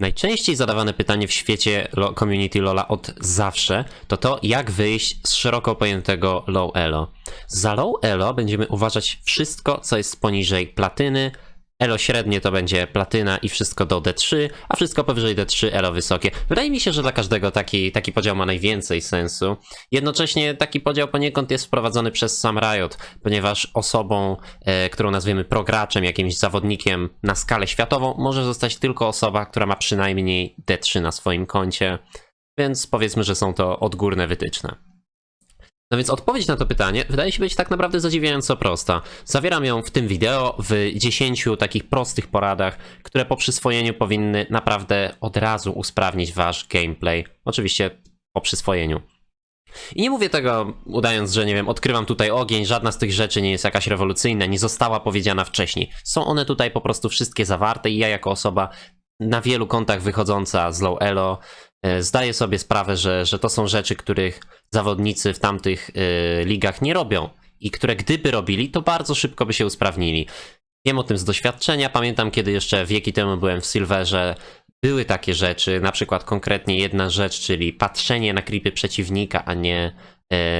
Najczęściej zadawane pytanie w świecie community Lola od zawsze to to, jak wyjść z szeroko pojętego low elo. Za low elo będziemy uważać wszystko, co jest poniżej platyny. Elo średnie to będzie platyna i wszystko do D3, a wszystko powyżej D3 elo wysokie. Wydaje mi się, że dla każdego taki, taki podział ma najwięcej sensu. Jednocześnie taki podział poniekąd jest wprowadzony przez sam Riot, ponieważ osobą, e, którą nazwiemy prograczem, jakimś zawodnikiem na skalę światową, może zostać tylko osoba, która ma przynajmniej D3 na swoim koncie, więc powiedzmy, że są to odgórne wytyczne. No więc odpowiedź na to pytanie wydaje się być tak naprawdę zadziwiająco prosta. Zawieram ją w tym wideo w 10 takich prostych poradach, które po przyswojeniu powinny naprawdę od razu usprawnić wasz gameplay. Oczywiście po przyswojeniu. I nie mówię tego udając, że nie wiem, odkrywam tutaj ogień, żadna z tych rzeczy nie jest jakaś rewolucyjna, nie została powiedziana wcześniej. Są one tutaj po prostu wszystkie zawarte i ja jako osoba na wielu kątach wychodząca z low elo zdaję sobie sprawę, że, że to są rzeczy, których zawodnicy w tamtych e, ligach nie robią i które gdyby robili, to bardzo szybko by się usprawnili. Wiem o tym z doświadczenia, pamiętam kiedy jeszcze wieki temu byłem w Silverze, były takie rzeczy, na przykład konkretnie jedna rzecz, czyli patrzenie na creepy przeciwnika, a nie, e,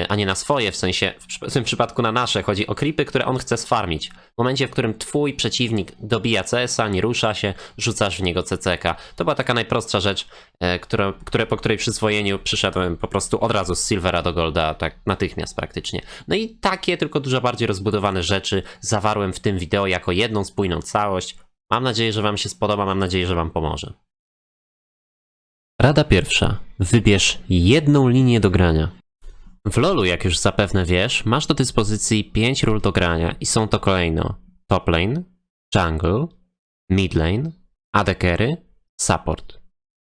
a nie na swoje, w sensie w, tym przypadku na nasze. Chodzi o creepy, które on chce sfarmić. W momencie, w którym twój przeciwnik dobija CS-a, nie rusza się, rzucasz w niego CCK. To była taka najprostsza rzecz, e, które, po której przyswojeniu przyszedłem po prostu od razu z Silvera do Golda, tak natychmiast praktycznie. No i takie, tylko dużo bardziej rozbudowane rzeczy zawarłem w tym wideo jako jedną spójną całość. Mam nadzieję, że Wam się spodoba, mam nadzieję, że Wam pomoże. Rada pierwsza. Wybierz jedną linię do grania. W LoLu, jak już zapewne wiesz, masz do dyspozycji 5 ról do grania i są to kolejno top lane, jungle, mid lane, AD carry, support.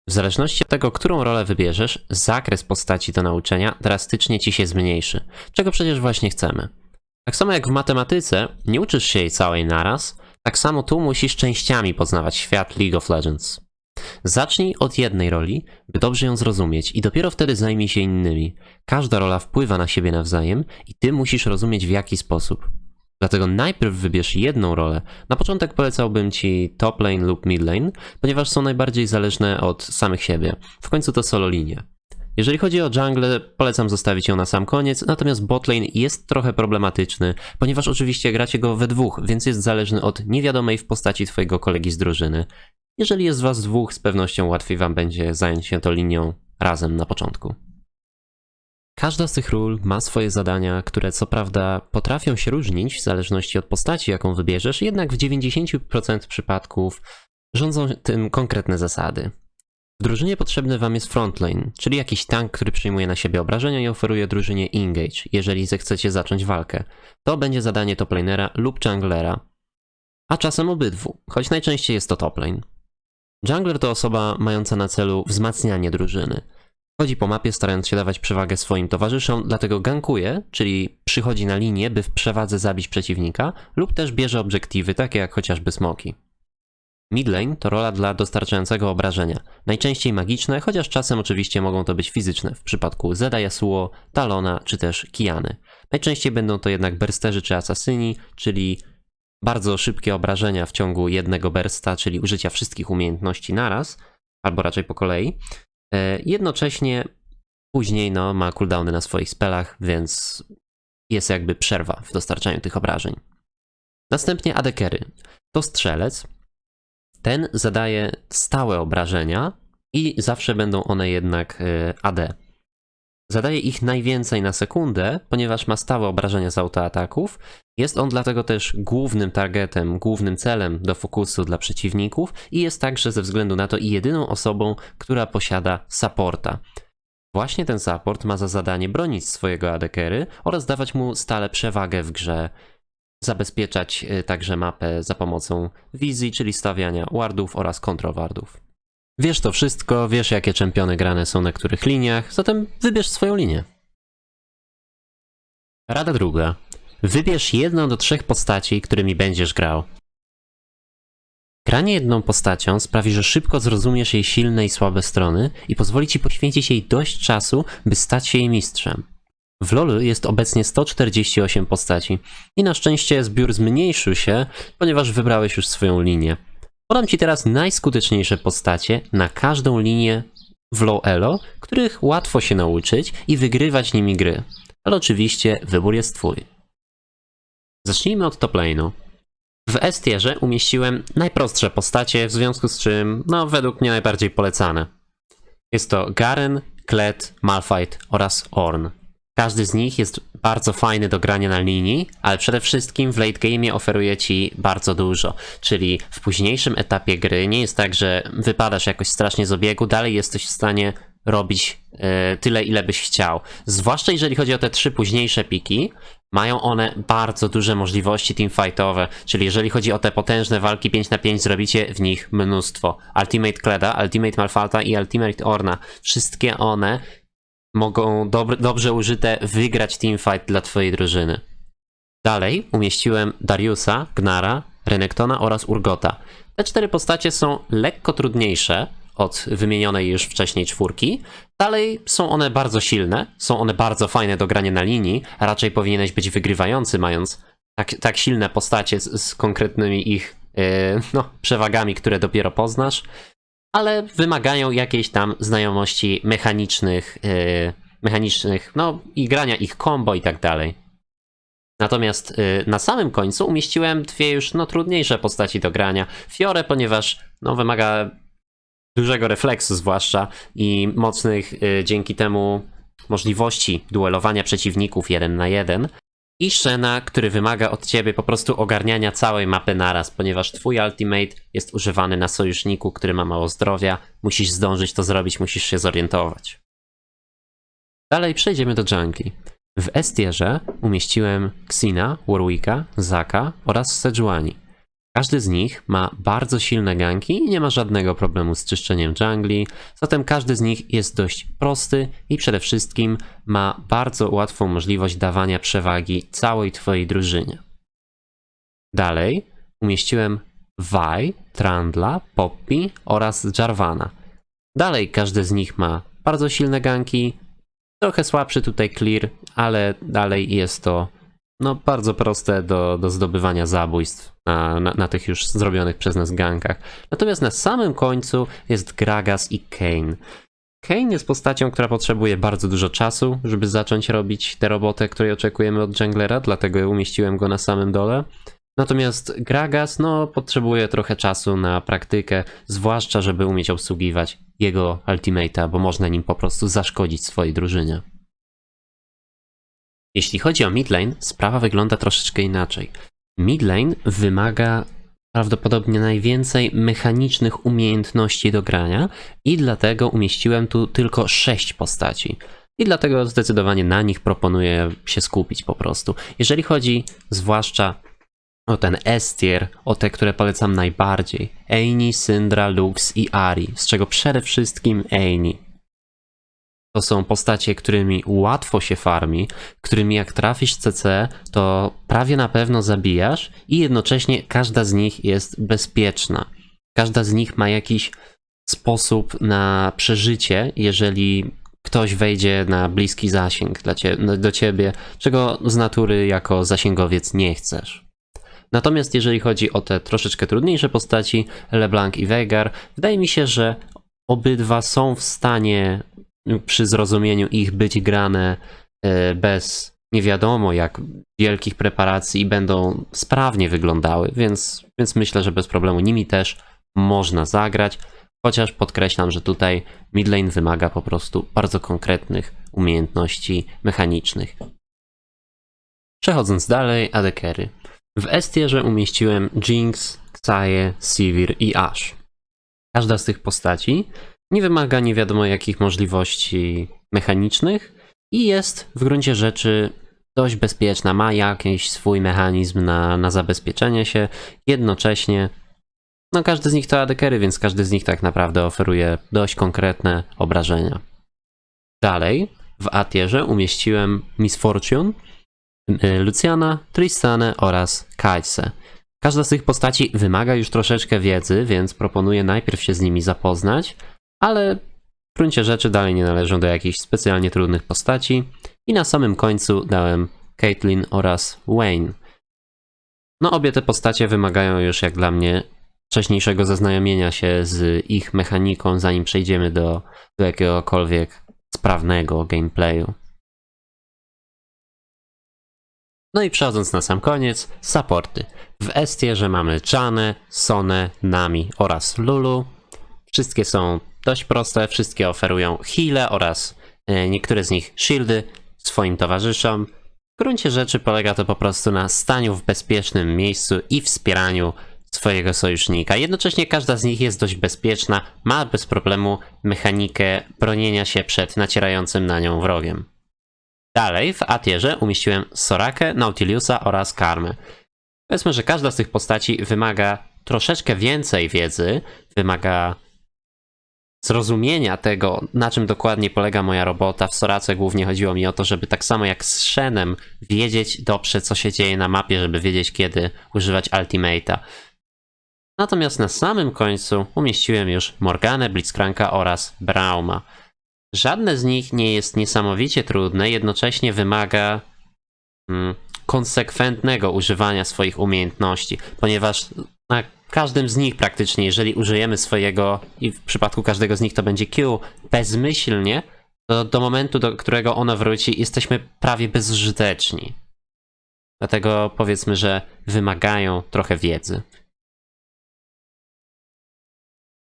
W zależności od tego, którą rolę wybierzesz, zakres postaci do nauczenia drastycznie ci się zmniejszy, czego przecież właśnie chcemy. Tak samo jak w matematyce nie uczysz się jej całej naraz, tak samo tu musisz częściami poznawać świat League of Legends. Zacznij od jednej roli, by dobrze ją zrozumieć, i dopiero wtedy zajmij się innymi. Każda rola wpływa na siebie nawzajem i ty musisz rozumieć w jaki sposób. Dlatego najpierw wybierz jedną rolę. Na początek polecałbym ci top lane lub mid lane, ponieważ są najbardziej zależne od samych siebie. W końcu to solo linie. Jeżeli chodzi o jungle, polecam zostawić ją na sam koniec, natomiast botlane jest trochę problematyczny, ponieważ oczywiście gracie go we dwóch, więc jest zależny od niewiadomej w postaci twojego kolegi z drużyny. Jeżeli jest was dwóch, z pewnością łatwiej wam będzie zająć się tą linią razem na początku. Każda z tych ról ma swoje zadania, które co prawda potrafią się różnić w zależności od postaci, jaką wybierzesz, jednak w 90% przypadków rządzą tym konkretne zasady. W drużynie potrzebny wam jest frontline, czyli jakiś tank, który przyjmuje na siebie obrażenia i oferuje drużynie engage, jeżeli zechcecie zacząć walkę. To będzie zadanie toplanera lub junglera, a czasem obydwu, choć najczęściej jest to toplane. Jungler to osoba mająca na celu wzmacnianie drużyny. Chodzi po mapie, starając się dawać przewagę swoim towarzyszom, dlatego gankuje, czyli przychodzi na linię, by w przewadze zabić przeciwnika, lub też bierze obiektywy, takie jak chociażby smoki. Midlane to rola dla dostarczającego obrażenia, najczęściej magiczne, chociaż czasem oczywiście mogą to być fizyczne, w przypadku Zeda Yasuo, Talona czy też Kiany. Najczęściej będą to jednak bersterzy czy asasyni, czyli bardzo szybkie obrażenia w ciągu jednego bersta, czyli użycia wszystkich umiejętności naraz, albo raczej po kolei. E, Jednocześnie później no, ma cooldowny na swoich spelach, więc jest jakby przerwa w dostarczaniu tych obrażeń. Następnie adekery. To strzelec. Ten zadaje stałe obrażenia i zawsze będą one jednak e, AD. Zadaje ich najwięcej na sekundę, ponieważ ma stałe obrażenia z autoataków. Jest on dlatego też głównym targetem, głównym celem do fokusu dla przeciwników i jest także ze względu na to i jedyną osobą, która posiada supporta. Właśnie ten support ma za zadanie bronić swojego adekery oraz dawać mu stale przewagę w grze, zabezpieczać y, także mapę za pomocą wizji, czyli stawiania wardów oraz kontrowardów. Wiesz to wszystko, wiesz jakie czempiony grane są na których liniach, zatem wybierz swoją linię. Rada druga. Wybierz jedną do trzech postaci, którymi będziesz grał. Granie jedną postacią sprawi, że szybko zrozumiesz jej silne i słabe strony i pozwoli ci poświęcić jej dość czasu, by stać się jej mistrzem. W LoL jest obecnie 148 postaci i na szczęście zbiór zmniejszył się, ponieważ wybrałeś już swoją linię. Podam Ci teraz najskuteczniejsze postacie na każdą linię w low elo, których łatwo się nauczyć i wygrywać nimi gry. Ale oczywiście wybór jest Twój. Zacznijmy od top lane'u. W S-tierze umieściłem najprostsze postacie, w związku z czym, no, według mnie najbardziej polecane. Jest to Garen, Kled, Malphite oraz Ornn. Każdy z nich jest bardzo fajny do grania na linii, ale przede wszystkim w late game oferuje ci bardzo dużo. Czyli w późniejszym etapie gry nie jest tak, że wypadasz jakoś strasznie z obiegu, dalej jesteś w stanie robić e, tyle, ile byś chciał. Zwłaszcza jeżeli chodzi o te trzy późniejsze piki, mają one bardzo duże możliwości teamfightowe, czyli jeżeli chodzi o te potężne walki 5 na 5 zrobicie w nich mnóstwo. Ultimate Kleda, Ultimate Malfalta i Ultimate Orna, wszystkie one mogą dob- dobrze użyte wygrać teamfight dla twojej drużyny. Dalej umieściłem Dariusa, Gnara, Renektona oraz Urgota. Te cztery postacie są lekko trudniejsze od wymienionej już wcześniej czwórki. Dalej są one bardzo silne, są one bardzo fajne do grania na linii, raczej powinieneś być wygrywający, mając tak, tak silne postacie z, z konkretnymi ich yy, no, przewagami, które dopiero poznasz ale wymagają jakiejś tam znajomości mechanicznych, yy, mechanicznych, no i grania ich combo i tak dalej. Natomiast yy, na samym końcu umieściłem dwie już no trudniejsze postaci do grania. Fiore, ponieważ no wymaga dużego refleksu zwłaszcza i mocnych yy, dzięki temu możliwości duelowania przeciwników jeden na jeden. I Shena, który wymaga od ciebie po prostu ogarniania całej mapy naraz, ponieważ twój ultimate jest używany na sojuszniku, który ma mało zdrowia. Musisz zdążyć to zrobić, musisz się zorientować. Dalej przejdziemy do jungli. W S-tierze umieściłem Xina, Warwicka, Zaka oraz Sejuani. Każdy z nich ma bardzo silne ganki i nie ma żadnego problemu z czyszczeniem jungli, zatem każdy z nich jest dość prosty i przede wszystkim ma bardzo łatwą możliwość dawania przewagi całej twojej drużynie. Dalej umieściłem Vi, Trandla, Poppy oraz Jarvana. Dalej każdy z nich ma bardzo silne ganki, trochę słabszy tutaj clear, ale dalej jest to no, bardzo proste do, do zdobywania zabójstw na, na, na tych już zrobionych przez nas gankach. Natomiast na samym końcu jest Gragas i Kane. Kane jest postacią, która potrzebuje bardzo dużo czasu, żeby zacząć robić tę robotę, której oczekujemy od junglera, dlatego umieściłem go na samym dole. Natomiast Gragas, no, potrzebuje trochę czasu na praktykę, zwłaszcza żeby umieć obsługiwać jego ultimate'a, bo można nim po prostu zaszkodzić swojej drużynie. Jeśli chodzi o midlane, sprawa wygląda troszeczkę inaczej. Midlane wymaga prawdopodobnie najwięcej mechanicznych umiejętności do grania i dlatego umieściłem tu tylko 6 postaci. I dlatego zdecydowanie na nich proponuję się skupić po prostu. Jeżeli chodzi zwłaszcza o ten S-tier, o te, które polecam najbardziej. Eini, Syndra, Lux i Ari, z czego przede wszystkim Eini. To są postacie, którymi łatwo się farmi, którymi jak trafisz CC, to prawie na pewno zabijasz i jednocześnie każda z nich jest bezpieczna. Każda z nich ma jakiś sposób na przeżycie, jeżeli ktoś wejdzie na bliski zasięg dla do ciebie, czego z natury jako zasięgowiec nie chcesz. Natomiast jeżeli chodzi o te troszeczkę trudniejsze postaci, LeBlanc i Veigar, wydaje mi się, że obydwa są w stanie przy zrozumieniu ich być grane e, bez nie wiadomo jak wielkich preparacji i będą sprawnie wyglądały, więc, więc myślę, że bez problemu nimi też można zagrać. Chociaż podkreślam, że tutaj midlane wymaga po prostu bardzo konkretnych umiejętności mechanicznych. Przechodząc dalej, adekery. W S-tierze umieściłem Jinx, Xaye, Sivir i Ash. Każda z tych postaci nie wymaga nie wiadomo jakich możliwości mechanicznych i jest w gruncie rzeczy dość bezpieczna, ma jakiś swój mechanizm na, na zabezpieczenie się, jednocześnie no każdy z nich to adekery, więc każdy z nich tak naprawdę oferuje dość konkretne obrażenia. Dalej w A-tierze umieściłem Miss Fortune, y, Luciana, Tristanę oraz Kajse. Każda z tych postaci wymaga już troszeczkę wiedzy, więc proponuję najpierw się z nimi zapoznać, ale w gruncie rzeczy dalej nie należą do jakichś specjalnie trudnych postaci. I na samym końcu dałem Caitlyn oraz Wayne. No obie te postacie wymagają już jak dla mnie wcześniejszego zaznajomienia się z ich mechaniką, zanim przejdziemy do, do jakiegokolwiek sprawnego gameplayu. No i przechodząc na sam koniec, supporty. W S-tierze mamy Chanę, Sonę, Nami oraz Lulu. Wszystkie są dość proste, wszystkie oferują heale oraz e, niektóre z nich shieldy swoim towarzyszom. W gruncie rzeczy polega to po prostu na staniu w bezpiecznym miejscu i wspieraniu swojego sojusznika. Jednocześnie każda z nich jest dość bezpieczna, ma bez problemu mechanikę bronienia się przed nacierającym na nią wrogiem. Dalej w Atierze umieściłem Sorakę, Nautiliusa oraz Karmę. Powiedzmy, że każda z tych postaci wymaga troszeczkę więcej wiedzy, wymaga zrozumienia tego, na czym dokładnie polega moja robota. W Sorace głównie chodziło mi o to, żeby tak samo jak z Shenem wiedzieć dobrze, co się dzieje na mapie, żeby wiedzieć, kiedy używać Ultimate'a. Natomiast na samym końcu umieściłem już Morganę, Blitzcranka oraz Brauma. Żadne z nich nie jest niesamowicie trudne, jednocześnie wymaga mm, konsekwentnego używania swoich umiejętności, ponieważ na każdym z nich praktycznie, jeżeli użyjemy swojego, i w przypadku każdego z nich to będzie Q, bezmyślnie, to do momentu, do którego ono wróci, jesteśmy prawie bezużyteczni. Dlatego powiedzmy, że wymagają trochę wiedzy.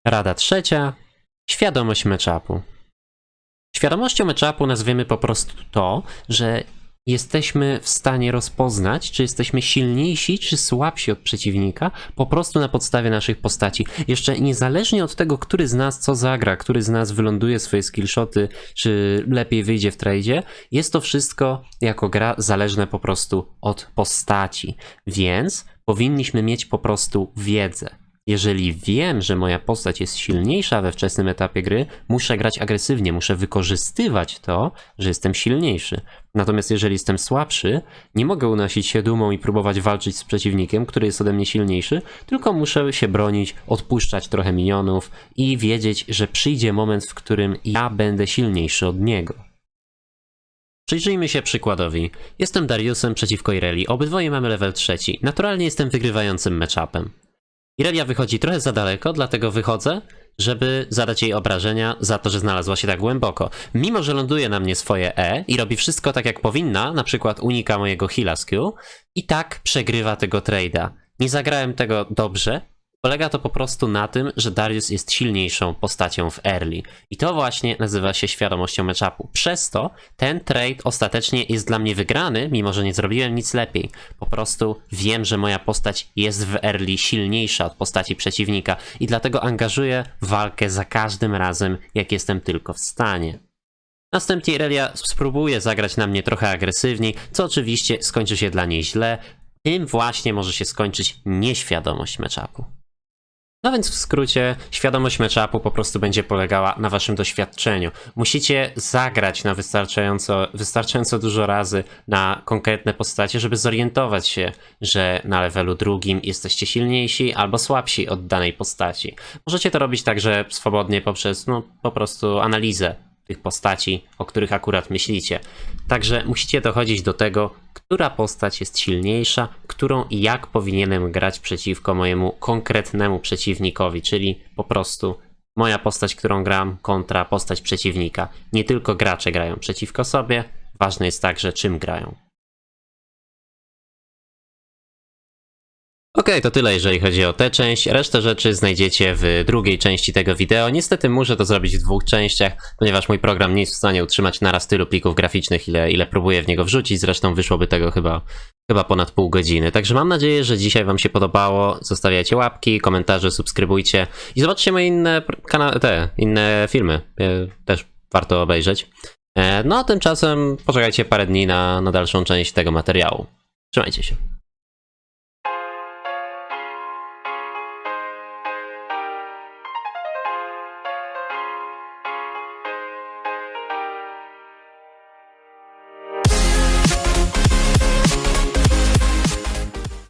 Rada trzecia. Świadomość matchupu. Świadomością matchupu nazwiemy po prostu to, że jesteśmy w stanie rozpoznać, czy jesteśmy silniejsi, czy słabsi od przeciwnika, po prostu na podstawie naszych postaci. Jeszcze niezależnie od tego, który z nas co zagra, który z nas wyląduje swoje skillshoty, czy lepiej wyjdzie w tradzie, jest to wszystko jako gra zależne po prostu od postaci. Więc powinniśmy mieć po prostu wiedzę. Jeżeli wiem, że moja postać jest silniejsza we wczesnym etapie gry, muszę grać agresywnie, muszę wykorzystywać to, że jestem silniejszy. Natomiast jeżeli jestem słabszy, nie mogę unosić się dumą i próbować walczyć z przeciwnikiem, który jest ode mnie silniejszy, tylko muszę się bronić, odpuszczać trochę minionów i wiedzieć, że przyjdzie moment, w którym ja będę silniejszy od niego. Przyjrzyjmy się przykładowi. Jestem Dariusem przeciwko Ireli, obydwoje mamy level trzeci. Naturalnie jestem wygrywającym matchupem. Irelia wychodzi trochę za daleko, dlatego wychodzę, żeby zadać jej obrażenia za to, że znalazła się tak głęboko. Mimo, że ląduje na mnie swoje E i robi wszystko tak jak powinna, na przykład unika mojego heala z Q, i tak przegrywa tego trade'a. Nie zagrałem tego dobrze, Polega to po prostu na tym, że Darius jest silniejszą postacią w early. I to właśnie nazywa się świadomością matchupu. Przez to ten trade ostatecznie jest dla mnie wygrany, mimo że nie zrobiłem nic lepiej. Po prostu wiem, że moja postać jest w early silniejsza od postaci przeciwnika i dlatego angażuję walkę za każdym razem, jak jestem tylko w stanie. Następnie Irelia spróbuje zagrać na mnie trochę agresywniej, co oczywiście skończy się dla niej źle. Tym właśnie może się skończyć nieświadomość matchupu. No więc w skrócie, świadomość matchupu po prostu będzie polegała na waszym doświadczeniu. Musicie zagrać na wystarczająco, wystarczająco dużo razy na konkretne postacie, żeby zorientować się, że na levelu drugim jesteście silniejsi albo słabsi od danej postaci. Możecie to robić także swobodnie poprzez no, po prostu analizę tych postaci, o których akurat myślicie. Także musicie dochodzić do tego, która postać jest silniejsza, którą i jak powinienem grać przeciwko mojemu konkretnemu przeciwnikowi, czyli po prostu moja postać, którą gram, kontra postać przeciwnika. Nie tylko gracze grają przeciwko sobie, ważne jest także czym grają. Okej, to tyle jeżeli chodzi o tę część. Resztę rzeczy znajdziecie w drugiej części tego wideo. Niestety muszę to zrobić w dwóch częściach, ponieważ mój program nie jest w stanie utrzymać naraz tylu plików graficznych, ile, ile próbuję w niego wrzucić. Zresztą wyszłoby tego chyba, chyba ponad pół godziny. Także mam nadzieję, że dzisiaj wam się podobało. Zostawiajcie łapki, komentarze, subskrybujcie i zobaczcie moje inne te inne filmy. Też warto obejrzeć. E, No a tymczasem poczekajcie parę dni na, na dalszą część tego materiału. Trzymajcie się.